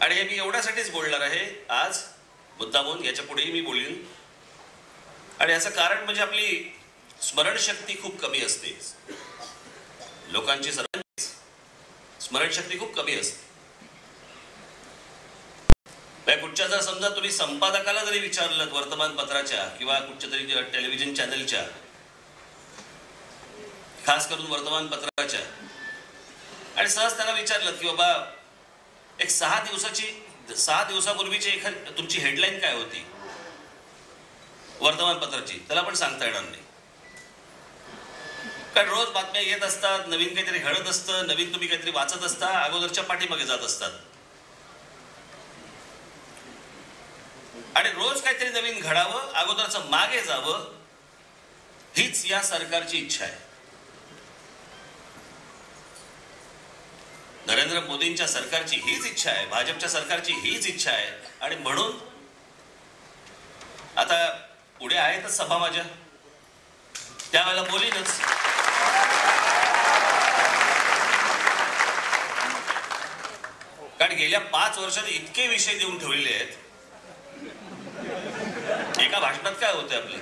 आणि हे मी एवढ्यासाठीच बोलणार आहे आज मुद्दामून याच्या पुढेही मी बोलीन. आणि याचं कारण म्हणजे आपली स्मरणशक्ती खूप कमी असते. लोकांची सर्वांची स्मरणशक्ती खूप कमी असते. म्हणजे कुठच्या जर समजा तुम्ही संपादकाला जरी विचारलं वर्तमानपत्राच्या किंवा कुठच्या तरी टेलिव्हिजन चॅनलच्या खास करून वर्तमानपत्राच्या आणि सहज त्यांना विचारलं की बाबा एक सहा दिवसाची सहा दिवसापूर्वीची एखाद तुमची हेडलाईन काय होती? वर्तमानपत्राची. त्याला पण सांगता येणार नाही. कारण रोज बातम्या येत असतात नवीन काहीतरी घडत असतं नवीन तुम्ही काहीतरी वाचत असता अगोदरच्या पाठीमागे जात असतात. आणि रोज काहीतरी नवीन घडावं अगोदरचं मागे जावं हीच या सरकारची इच्छा आहे. नरेंद्र मोदींच्या सरकारची हीच इच्छा आहे भाजपच्या सरकारची हीच इच्छा आहे. आणि म्हणून आता पुढे आहेतच सभा माझ्या. त्यावेळेला बोलीनच. कारण गेल्या पाच वर्षात इतके विषय देऊन ठेवलेले आहेत. एका भाषणात काय होते आपले?